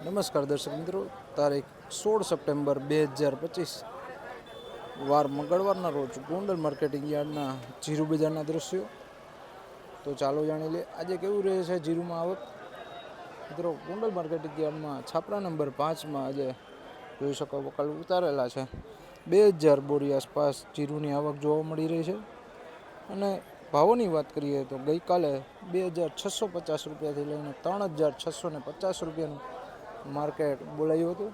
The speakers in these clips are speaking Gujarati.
નમસ્કાર દર્શક મિત્રો, તારીખ સોળ સપ્ટેમ્બર બે હજાર પચીસ, વાર મંગળવારના રોજ ગોંડલ માર્કેટિંગ યાર્ડના જીરુ બજારના દ્રશ્યો. તો ચાલો જાણી લે આજે કેવું રહે છે જીરુમાં આવક? મિત્રો, ગોંડલ માર્કેટિંગ યાર્ડમાં છાપરા નંબર પાંચમાં આજે જોઈ શકો, વકાલ ઉતારેલા છે. બે હજાર બોરી આસપાસ જીરુની આવક જોવા મળી રહી છે. અને ભાવોની વાત કરીએ તો ગઈકાલે બે હજાર છસો પચાસ રૂપિયાથી લઈને ત્રણ હજાર છસો ને પચાસ રૂપિયાનું માર્કેટ બોલાયું હતું.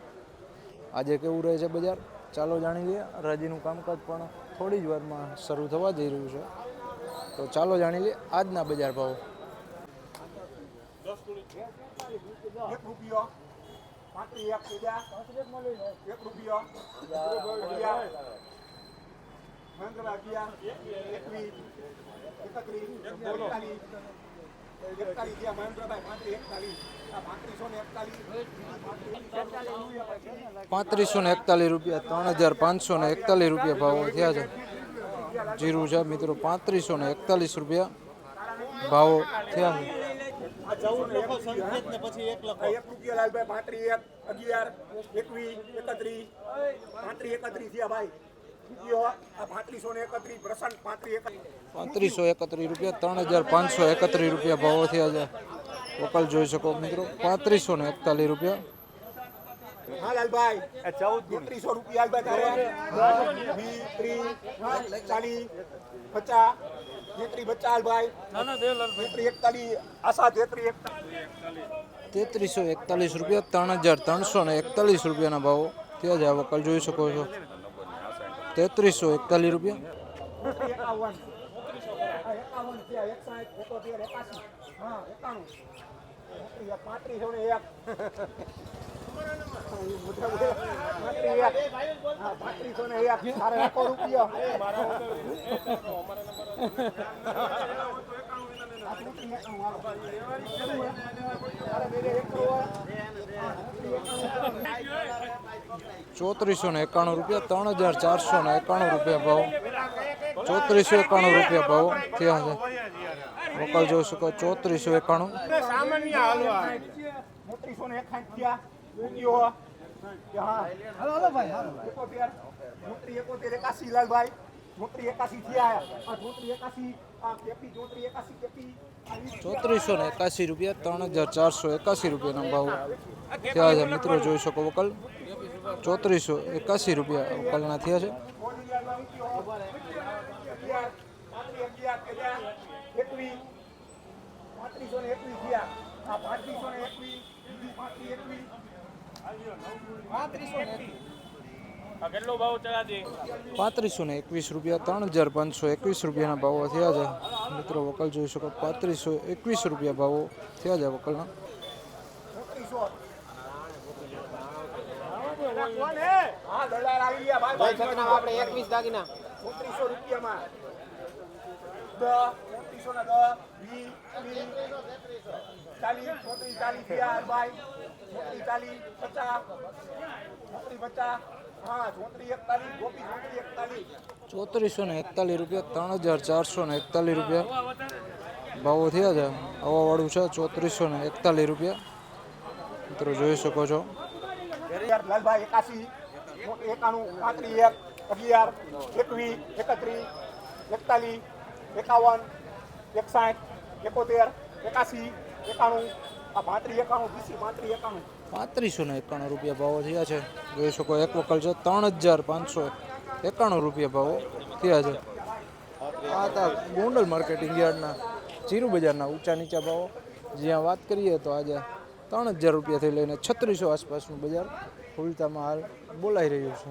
આજે કેવું રહે છે બજાર? ચાલો જાણી લઈએ. હરાજીનું કામકાજ પણ થોડી જ વારમાં શરૂ થવા જઈ રહ્યું છે. તો ચાલો જાણી લઈએ આજના બજાર ભાવ. એકવીસ, એકત્રીસ એકતાલીસ એકતાલીસ મહેન્દ્રભાઈ પાંત્રીસ એકતાલીસ. પાંત્રીસો ને એકતાલીસ રૂપિયા ત્રણ હજાર પાંચસો ને એકતાલીસ રૂપિયા ભાવો થયા છે. જીરું છે મિત્રો પાંત્રીસો ને એકતાલીસ રૂપિયા ભાવો થયા છે. પાંત્રીસ એકત્રીસ રૂપિયો ત્રણ હજાર પાંચસો એકત્રીસ રૂપિયા ભાવો થયા છે. વકલ જોઈ શકો મિત્રો પાંત્રીસો ને એકતાલીસ રૂપિયા. તેત્રીસ એકતાલીસ રૂપિયા ત્રણ હજાર ત્રણસો ને એકતાલીસ રૂપિયાના ભાવો ત્યાં છે. આ વકલ જોઈ શકો છો. તેત્રીસો એકતાલીસ રૂપિયા એકાવન ચોત્રીસો ને એકાણું રૂપિયા, ત્રણ હજાર ચારસો ને એકાણું રૂપિયા ભાવ. ચોત્રીસો એકાણું રૂપિયા ભાવ થયા છે. વકલ જોઈ શકો, ચોત્રીસો એકાણું. લાલભાઈ ચોત્રીસો ને એકાસી રૂપિયા, ત્રણ હજાર ચારસો એકાસી રૂપિયાના ભાવ થયા છે. મિત્રો જોઈ શકો, વકલ. ચોત્રીસો એકાસી રૂપિયા વકલના થયા છે. પાંત્રીસો ને એકવીસ રૂપિયા ત્રણ હજાર પાંચસો એકવીસ રૂપિયાના ભાવો થયા છે. મિત્રો વકલ જોઈ શકો પાંત્રીસો એકવીસ રૂપિયા ભાવો થયા છે વકલના. હા દલાલ આવી ગયા ભાઈ ભાઈ આપણે એકવીસ દાગીના ત્રીસો રૂપિયામાં દ ત્રીસો ના દ વીસ ત્રીસ ચાલીસ ચોત્રીસ ચાલીસ થયા ભાઈ ચોત્રીસ ચાલીસ પચાસ ચોત્રીસ પચાસ હા ચોત્રીસ એકતાલીસ રૂપિયા ત્રણ હજાર ચારસો ને એકતાલીસ રૂપિયા, ભાવો થયા છે હવાવાળું છે, ચોત્રીસો ને એકતાલીસ રૂપિયા. મિત્રો જોઈ શકો છો. લાલભાઈ એકાસી એકાણું પાંત્રીસ એક, અગિયાર એકવીસ એકત્રીસ એકતાલીસ, એકાવન, એકસાઠ, એકોતેર એકાસી એકાણું, આ પાંત્રીસ એકાણું, બીસી પાંત્રીસ એકાણું. પાંત્રીસો ને એકાણું રૂપિયા ભાવો થયા છે. જોઈ શકો એક વકલ છે, ત્રણ હજાર પાંચસો એકાણું રૂપિયા ભાવો થયા છે. આ હતા ગોંડલ માર્કેટિંગ યાર્ડના ચીરુ બજારના ઊંચા નીચા ભાવો. જ્યાં વાત કરીએ તો આજે ત્રણ હજાર રૂપિયાથી લઈને છત્રીસો આસપાસનું બજાર ખુલતામાં હાલ બોલાઈ રહ્યું છે.